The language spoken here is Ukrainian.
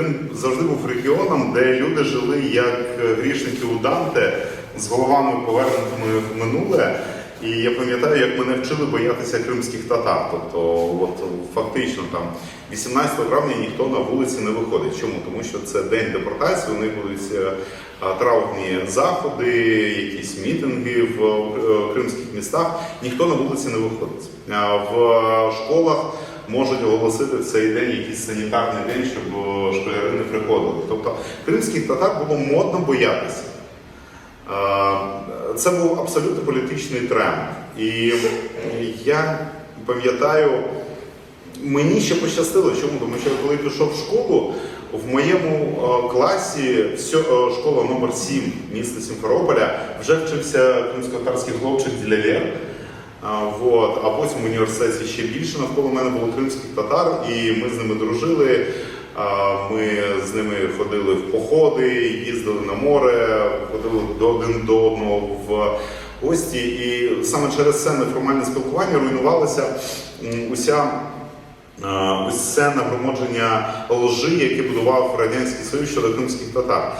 Крим завжди був регіоном, де люди жили як грішники у Данте з головами повернутими в минуле. І я пам'ятаю, як мене вчили боятися кримських татар. Тобто, от фактично там 18 травня ніхто на вулиці не виходить. Чому? Тому що це день депортації, у них будуть е, а, траурні заходи, якісь мітинги в е, кримських містах. Ніхто на вулиці не виходить. В школах можуть оголосити в цей день якийсь санітарний день, щоб е, школяри не приходили. Тобто кримських татар було модно боятися. Е, Це був абсолютно політичний тренд. І я пам'ятаю, мені ще пощастило, чому? Тому що коли пішов в школу, в моєму е, класі школа номер 7 міста Сімферополя вже вчився кримсько-татарський хлопчик Ділялєр. А, Вот. А потім в університеті ще більше навколо мене було кримських татар, і ми з ними дружили. Ми з ними ходили в походи, їздили на море, ходили до один до одного в гості. І саме через це неформальне спілкування руйнувалася м, уся. е, Ось це нагромадження лжи, яке будував Радянський Союз щодо кримських татар.